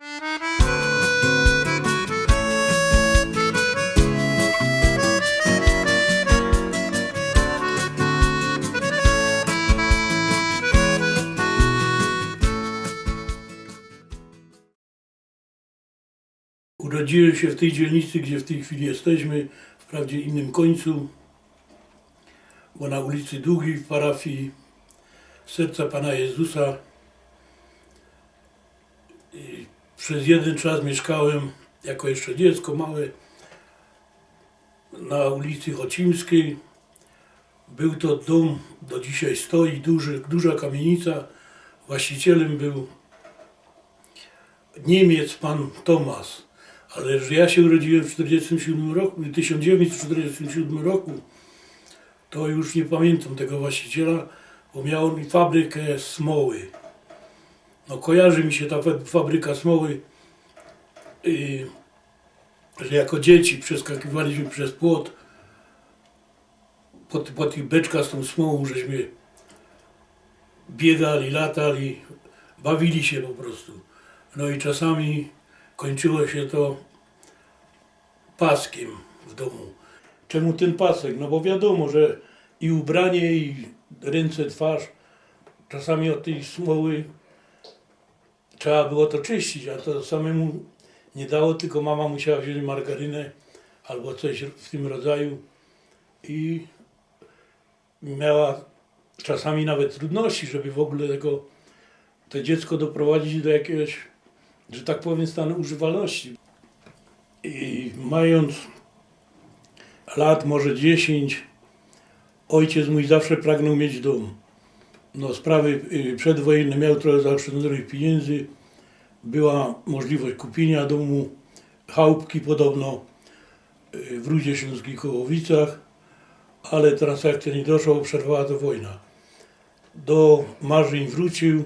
Urodziłem się w tej dzielnicy, gdzie w tej chwili jesteśmy, wprawdzie innym końcu, bo na ulicy Długiej w parafii Serca Pana Jezusa. I przez jeden czas mieszkałem jako jeszcze dziecko małe na ulicy Chocimskiej. Był to dom, do dzisiaj stoi, duży, duża kamienica. Właścicielem był Niemiec, pan Tomas. Ale że ja się urodziłem w 47 roku, w 1947 roku, to już nie pamiętam tego właściciela, bo miał on fabrykę smoły. No kojarzy mi się ta fa- fabryka smoły, yy, że jako dzieci przeskakiwaliśmy przez płot po, po tych beczkach z tą smołą, żeśmy biegali, latali, bawili się po prostu. No i czasami kończyło się to paskiem w domu. Czemu ten pasek? No bo wiadomo, że i ubranie, i ręce, twarz, czasami od tej smoły trzeba było to czyścić, a to samemu nie dało, tylko mama musiała wziąć margarynę albo coś w tym rodzaju i miała czasami nawet trudności, żeby w ogóle tego, to dziecko doprowadzić do jakiegoś, że tak powiem, stanu używalności. I mając lat może 10, ojciec mój zawsze pragnął mieć dom. No, sprawy y, przedwojenne miał trochę zaoszczędzonych pieniędzy. Była możliwość kupienia domu, chałupki podobno y, w Rudzie Śląskich Kołowicach, ale transakcja nie doszła, przerwała to wojna. Do marzeń wrócił,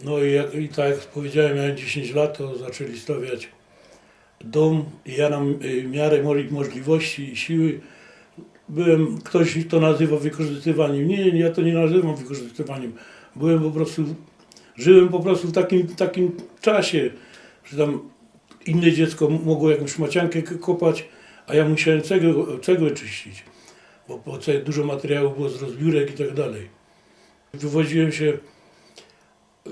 no i, jak, i tak jak powiedziałem, miałem 10 lat, to zaczęli stawiać dom ja na y, miarę moich możliwości i siły byłem, ktoś to nazywa wykorzystywaniem. Nie, nie, ja to nie nazywam wykorzystywaniem. Byłem po prostu, żyłem po prostu w takim, takim czasie, że tam inne dziecko mogło jakąś maciankę kopać, a ja musiałem cegłę, cegłę czyścić, bo co dużo materiału było z rozbiórek i tak dalej. Wywodziłem się y,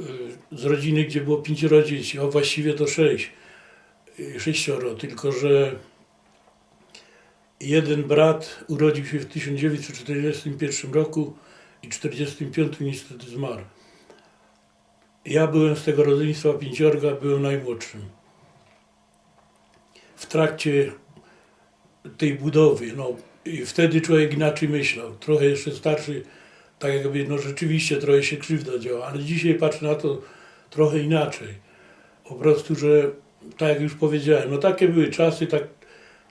z rodziny, gdzie było pięcioro dzieci, a właściwie to sześć y, sześcioro, tylko że jeden brat urodził się w 1941 roku i w 1945 niestety zmarł. Ja byłem z tego rodzeństwa pięciorga, byłem najmłodszym. W trakcie tej budowy, no i wtedy człowiek inaczej myślał, trochę jeszcze starszy, tak jakby, no rzeczywiście trochę się krzywda działa, ale dzisiaj patrzę na to trochę inaczej. Po prostu, że tak jak już powiedziałem, no takie były czasy, tak,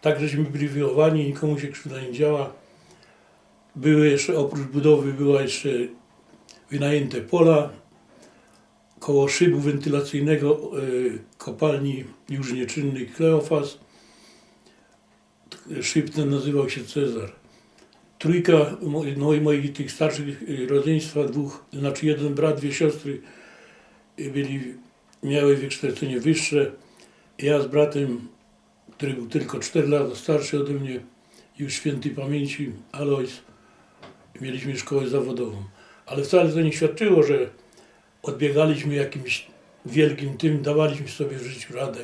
tak żeśmy byli wychowani, nikomu się krzywda nie działa. Były jeszcze, oprócz budowy, była jeszcze wynajęte pola koło szybu wentylacyjnego y, kopalni już nieczynnej Kleofas. Szyb ten nazywał się Cezar. Trójka no i moich tych starszych y, rodzeństwa, dwóch, znaczy jeden brat, dwie siostry y, byli, miały wykształcenie wyższe. Ja z bratem, który był tylko 4 lata starszy ode mnie, już świętej pamięci, Alois, mieliśmy szkołę zawodową. Ale wcale to nie świadczyło, że odbiegaliśmy jakimś wielkim tym, dawaliśmy sobie w życiu radę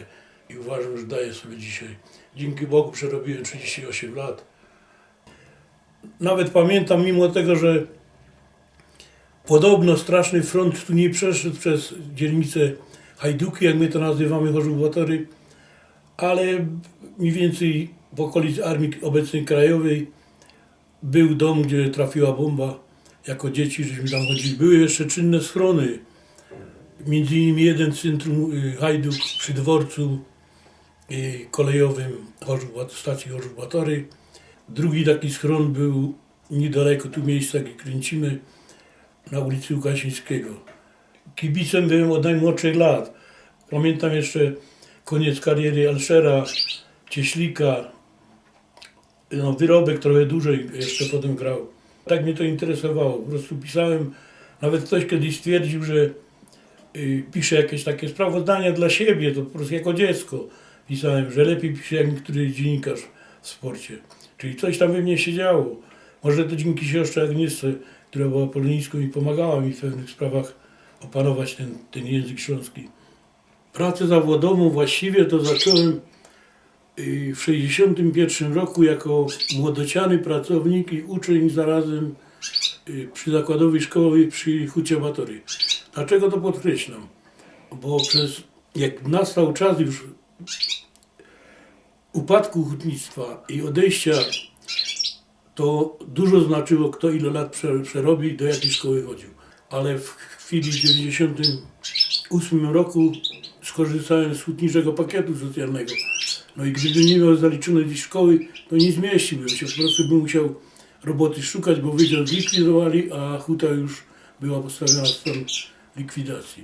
i uważam, że daję sobie dzisiaj. Dzięki Bogu przerobiłem 38 lat. Nawet pamiętam, mimo tego, że podobno straszny front tu nie przeszedł przez dzielnicę Hajduki, jak my to nazywamy, Chorzów-Batory, ale mniej więcej w okolicy Armii Obecnej Krajowej był dom, gdzie trafiła bomba. Jako dzieci żeśmy tam chodzili. Były jeszcze czynne schrony. Między innymi jeden centrum y, Hajduk przy dworcu y, kolejowym Chorzów, stacji Chorzów-Batory. Drugi taki schron był niedaleko tu miejsca, gdzie kręcimy, na ulicy Łukasińskiego. Kibicem byłem od najmłodszych lat. Pamiętam jeszcze koniec kariery Alszera, Cieślika, no, wyrobek trochę dłużej jeszcze potem grał. Tak mnie to interesowało. Po prostu pisałem, nawet ktoś kiedyś stwierdził, że y, piszę jakieś takie sprawozdania dla siebie, to po prostu jako dziecko pisałem, że lepiej pisze jak niektóry dziennikarz w sporcie. Czyli coś tam we mnie się działo. Może to dzięki siostrze Agnieszce, która była polonistką i pomagała mi w pewnych sprawach opanować ten, ten język śląski. Pracę zawodową właściwie to zacząłem y, w 1961 roku jako młodociany pracownik i uczeń zarazem y, przy zakładowej szkoły przy Hucie Batory. Dlaczego to podkreślam? Bo przez, jak nastał czas już upadku hutnictwa i odejścia, to dużo znaczyło, kto ile lat prze- przerobi i do jakiej szkoły chodził. Ale w chwili w 98 roku skorzystałem z hutniczego pakietu socjalnego. No i gdybym nie miał zaliczonej gdzieś szkoły, to nie zmieściłbym się. Po prostu bym musiał roboty szukać, bo wydział zlikwidowali, a huta już była postawiona w stan likwidacji.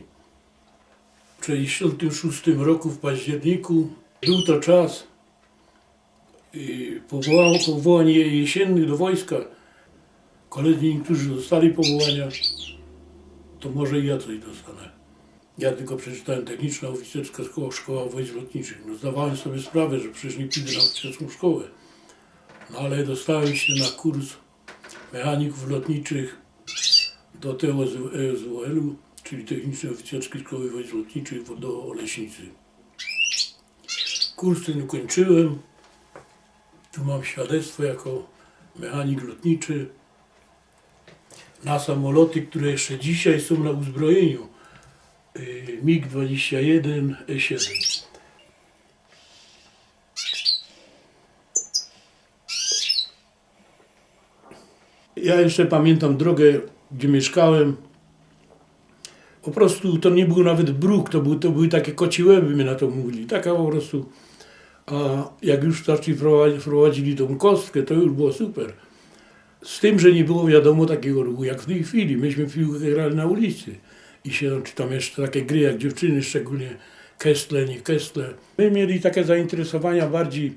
W 1966 roku w październiku był to czas y, powoła- powołanie jesiennych do wojska. Koledzy niektórzy dostali powołania, to może i ja coś dostanę. Ja tylko przeczytałem techniczna oficerska szkoła, szkoła wojsk lotniczych. No zdawałem sobie sprawę, że przecież nie pójdę na oficerską szkołę. No ale dostałem się na kurs mechaników lotniczych do TOSWL-u, czyli Technicznej Oficerskiej Szkoły Wojsk Lotniczych do Oleśnicy. Kurs ten ukończyłem. Tu mam świadectwo jako mechanik lotniczy na samoloty, które jeszcze dzisiaj są na uzbrojeniu. Y, MiG-21 E7. Ja jeszcze pamiętam drogę, gdzie mieszkałem. Po prostu to nie był nawet bruk, to, był, to były takie kocie łeby, my na to mówili. Taka po prostu. A jak już zaczęli prowadzić, prowadzili tą kostkę, to już było super. Z tym, że nie było wiadomo takiego ruchu jak w tej chwili. Myśmy piłkę grali na ulicy. I się, czy tam jeszcze takie gry jak dziewczyny, szczególnie Kestle, nie Kestle. My mieli takie zainteresowania bardziej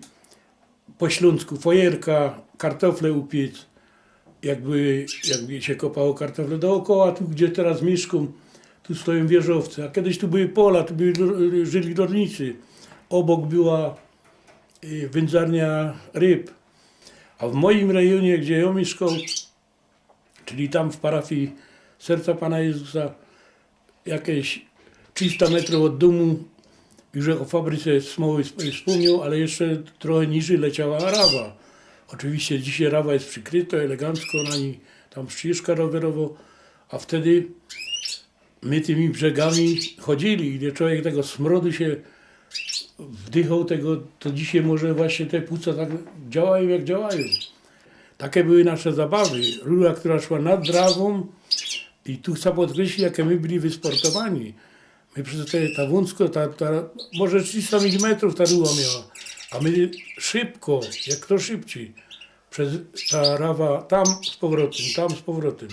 po śląsku. Fojerka, kartofle upiec. Jakby, jakby się kopało kartofle dookoła, tu gdzie teraz mieszkam, tu stoją wieżowce. A kiedyś tu były pola, tu byli, żyli rolnicy. Obok była y, wędzarnia ryb. A w moim rejonie, gdzie ja mieszkał, czyli tam w parafii Serca Pana Jezusa, jakieś 300 metrów od domu, już o fabryce smoły sp- wspomniał, ale jeszcze trochę niżej leciała Arawa. Oczywiście dzisiaj Rawa jest przykryta elegancko, na niej tam ścieżka rowerowo, a wtedy my tymi brzegami chodzili, ile człowiek tego smrodu się wdychał tego, to dzisiaj może właśnie te płuca tak działają jak działają. Takie były nasze zabawy. Rura, która szła nad Drawą i tu chcę podkreślić, jakie my byli wysportowani. My przez te, ta wąsko, ta, ta, może 300 mm ta rura miała, a my szybko, jak to szybciej, przez ta rawa tam z powrotem, tam z powrotem.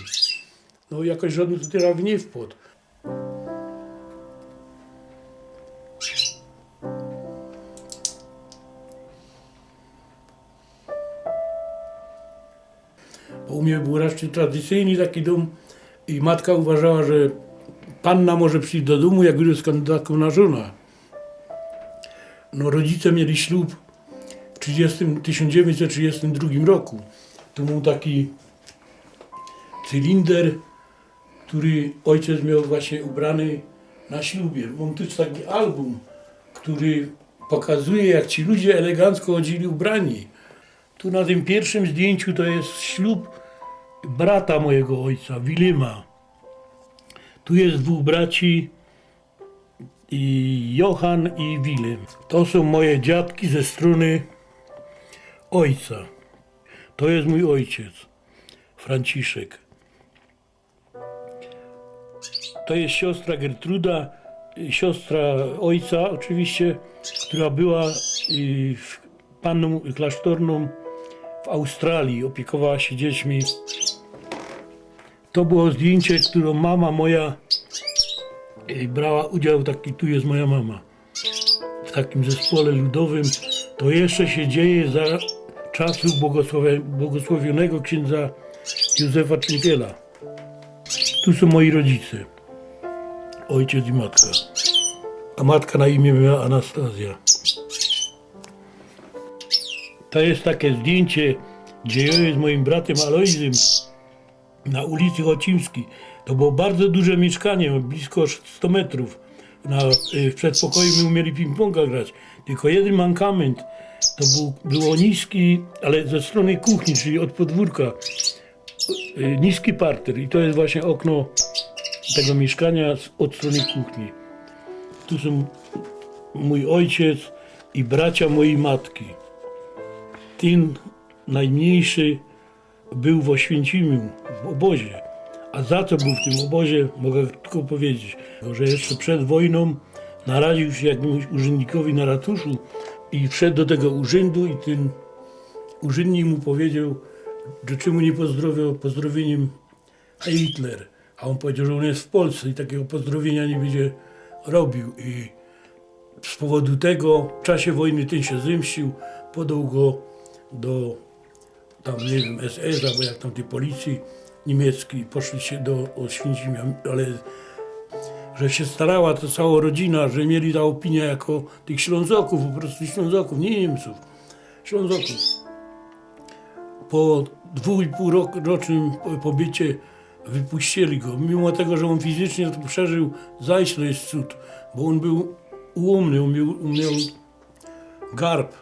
No jakoś żadny tutaj raw nie wpadł. Bo u mnie był raczej tradycyjny taki dom i matka uważała, że panna może przyjść do domu, jak już jest kandydatką na żonę. No rodzice mieli ślub w 30, 1932 roku. To był taki cylinder, który ojciec miał właśnie ubrany na ślubie. Mam tu taki album, który pokazuje, jak ci ludzie elegancko chodzili ubrani. Tu na tym pierwszym zdjęciu to jest ślub brata mojego ojca, Wilima. Tu jest dwóch braci, i Johan i Wilem. To są moje dziadki ze strony ojca. To jest mój ojciec, Franciszek. To jest siostra Gertruda, siostra ojca oczywiście, która była y, panną klasztorną w Australii, opiekowała się dziećmi. To było zdjęcie, którą mama moja y, brała udział, taki tu jest moja mama, w takim zespole ludowym. To jeszcze się dzieje za czasów błogosławionego księdza Józefa Czynkiela. Tu są moi rodzice. ojciec i matka. A matka na imię miała Anastazja. To jest takie zdjęcie, gdzie ja z moim bratem Alojzym na ulicy Chocimskiej. To było bardzo duże mieszkanie, blisko 100 metrów. Na, y, w przedpokoju my umieli ping-ponga grać. Tylko jeden mankament, to był, było niski, ale ze strony kuchni, czyli od podwórka, y, niski parter. I to jest właśnie okno tego mieszkania od strony kuchni. Tu są mój ojciec i bracia mojej matki. Ten najmniejszy był w Oświęcimiu, w obozie. A za co był w tym obozie, mogę tylko powiedzieć, że jeszcze przed wojną naraził się jakiemuś urzędnikowi na ratuszu i wszedł do tego urzędu i ten urzędnik mu powiedział, że czemu nie pozdrowił pozdrowieniem Hitler. A on powiedział, że on jest w Polsce i takiego pozdrowienia nie będzie robił. I z powodu tego w czasie wojny ten się zemścił, podał go do tam nie wiem, SS albo jak tam tej policji niemieckiej, poszli się do Oświęcimia, ale że się starała ta cała rodzina, że mieli ta opinia jako tych Ślązoków, po prostu Ślązoków, nie Niemców, Ślązoków. Po dwóch i pół rocznym po- pobycie wypuścili go, mimo tego, że on fizycznie to przeżył, zajść to jest cud, bo on był ułomny, on miał, on miał garb,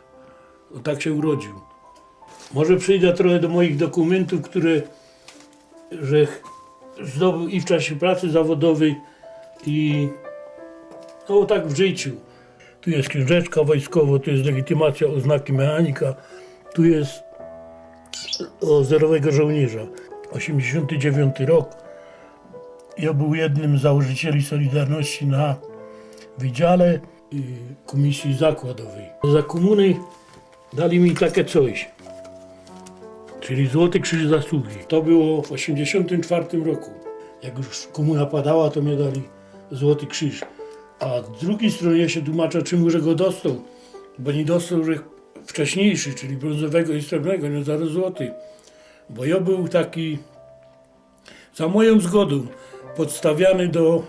tak się urodził. Może przejdę trochę do moich dokumentów, które że zdobył i w czasie pracy zawodowej i no tak w życiu. Tu jest książeczka wojskowa, tu jest legitymacja oznaki mechanika, tu jest o zerowego żołnierza. 89 rok. Ja był jednym z założycieli Solidarności na Wydziale y, Komisji Zakładowej. Za komuny dali mi takie coś czyli Złoty Krzyż Zasługi. To było w 1984 roku. Jak już komuna padała, to mnie dali Złoty Krzyż. A z drugiej strony ja się tłumaczę, czemu że go dostał. Bo nie dostał, że wcześniejszy, czyli brązowego i srebrnego, nie zaraz złoty. Bo ja był taki, za moją zgodą, podstawiany do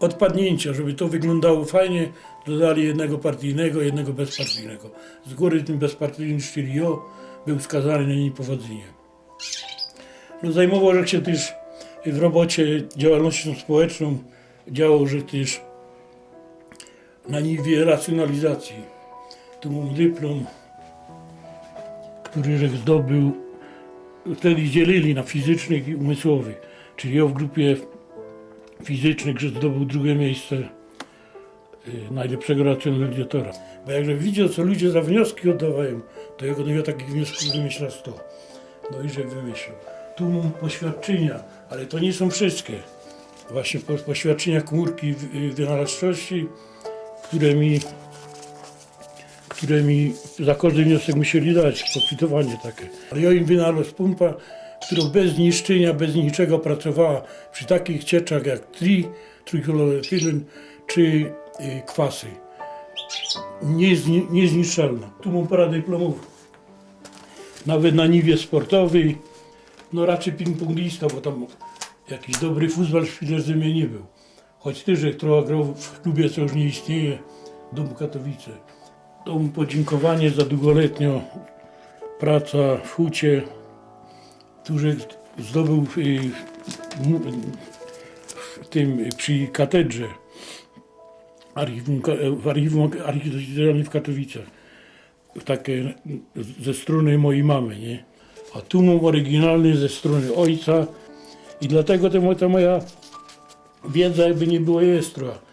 odpadnięcia, żeby to wyglądało fajnie, dodali jednego partyjnego, jednego bezpartyjnego. Z góry ten bezpartyjny, czyli ja, był skazany na niepowodzenie. No, zajmował się też w robocie działalnością społeczną, działał że też na niwie racjonalizacji. Tu mam dyplom, który zdobył, wtedy dzielili na fizycznych i umysłowych, czyli ja w grupie fizycznych, że zdobył drugie miejsce najlepszego racjonalizatora. Bo jakże widział, co ludzie za wnioski oddawają, to ja go nie miał takich wniosków wymyśla 100. No i że wymyślił. Tu mam poświadczenia, ale to nie są wszystkie. Właśnie po, poświadczenia komórki y, wynalazczości, które mi, które mi za każdy wniosek musieli dać, pokwitowanie takie. Ale ja im wynalazł pompa, która bez niszczenia, bez niczego pracowała przy takich cieczach jak tri, trójkoloretylen czy y, kwasy. Niezni, niezniszczalna. Tu mam parę dyplomów. Nawet na niwie sportowej. No raczej ping-ponglista, bo tam jakiś dobry futbol w Świdrzymie nie był. Choć też jak trochę grał w klubie, co już nie istnieje, Dom Katowice. To mu podziękowanie za długoletnią pracę w hucie, który zdobył w, w, w tym przy katedrze archiwum, w archiwum architekturalnym w Katowicach. Takie ze strony mojej mamy, nie? A tu mam oryginalny ze strony ojca i dlatego ta moja wiedza jakby nie była jest trochę.